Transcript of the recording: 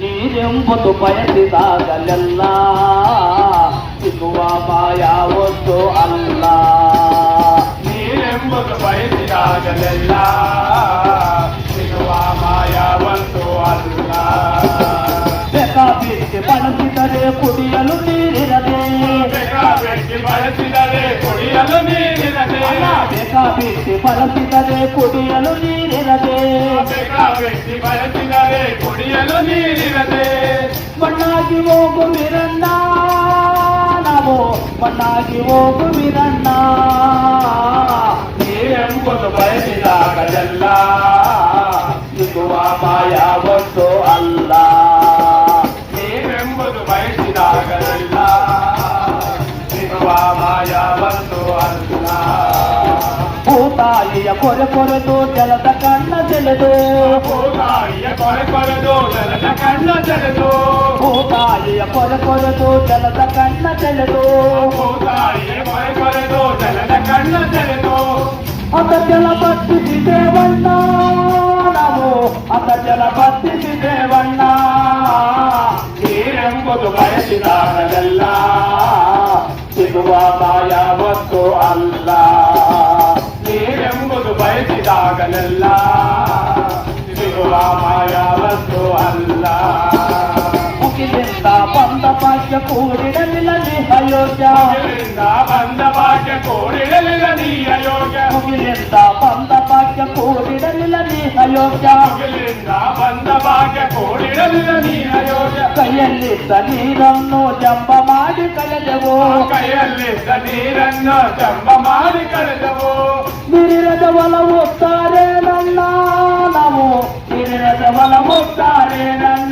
ನೀರೆಂಬುದು ಬಯಸಿದಾಗಲೆಲ್ಲ ಸಿಗುವ ಮಾಯಾವೊಂದು ಅಲ್ಲ ನೀರೆಂಬುದು ಬಯಸಿದಾಗಲೆಲ್ಲ ಸಿಗುವ ಮಾಯಾವಂತೂ ಅಲ್ಲ ಬೇಕಾಬಿಟ್ಟು ಬಳಸಿದರೆ ಕುಡಿಯಲು ನೀರಿರದೆ ಬೇಕಾಬಿಟ್ಟಿ ಬಳಸಿದರೆ ಕುಡಿಯಲು ನೀರಿರದೆ ಬೇಕಾಬಿಟ್ಟು ಬಳಸಿದರೆ ಕುಡಿಯಲು ನೀರಿರದೆ ಬೇಕಾಬಿಟ್ಟಿ ಬಳಸಿದರೆ ಕುಡಿಯಲು ನೀರಿರದೆ ಮಣ್ಣಾಗಿ ಹೋಗುವಿರಣ್ಣ ನಾವು ಮಣ್ಣಾಗಿ ಹೋಗುವಿರಣ್ಣ ನೀರೆಂಬುದು ಬಯಸಿದಾಗಲೆಲ್ಲ ಸಿಗುವ ಮಾಯಾವೊಂದು ಅಲ್ಲ ಭೂತಾಯಿಯ ಕೊರೆ ಕೊರೆದು ಜಲದ ಕಣ್ಣ ಸೆಳೆದು ಭೂತಾಯಿಯ ಕೊರೆ ಕೊರೆದು ಜಲದ ಕಣ್ಣ ತೆರೆದು ಭೂತಾಯಿಯ ಕೊರೆ ಕೊರೆದು ಜಲದ ಕಣ್ಣ ಸೆಳೆದು ಭೂತಾಯಿಯ ಕೊರೆ ಕೊರೆದು ಜಲದ ಕಣ್ಣ ತೆರೆದು ಅತ ಜಲ ಬತ್ತಿಸಿದೇವಣ್ಣ ನಾವು ಅತ ಜಲ ಬತ್ತಿಸಿದೇವಣ್ಣ ನೀರೆಂಬುದು ಬಯಸಿದಾಗಲೆಲ್ಲ ಸಿಗುವ ಮಾಯಾವತ್ತು ಅಲ್ಲ ನೀರೆಂಬುದು ಬಯಸಿದಾಗಲೆಲ್ಲ ಸಿಗುವ ಮಾಯಾವತ್ತು ಅಲ್ಲ ಮುಗಿಲಿಂದ ಬಂದ ಭಾಗ್ಯ ಕೂಡಿಡಲಿಲ್ಲ ಅಯೋಗ್ಯ ಇಲ್ಲಿಂದ ಬಂದ ಭಾಗ್ಯ ಕೋರಿಡಲಿಲ್ಲ ನೀ ಅಯೋಗ್ಯ ಮುಗಿಲಿಂದ ಬಂದ ಭಾಗ್ಯ ಕೂಡಿಡಲಿಲ್ಲ ಅಯೋಗ್ಯ ಇಲ್ಲಿಂದ ಬಂದ ಭಾಗ್ಯ ಕೋರಿಡಲಿಲ್ಲ ನೀ ಅಯೋಗ್ಯ ಕೈಯಲ್ಲಿದ್ದ ನೀರನ್ನು ಜಂಬ ಮಾಡಿ ಕಳೆದೆವು ಕೈಯಲ್ಲಿದ್ದ ನೀರನ್ನು ಜಂಬ ಮಾಡಿ ಕಳೆದವು ನೀರದ ಒಲ ಒತ್ತ రథ బలముత్తారేనన్న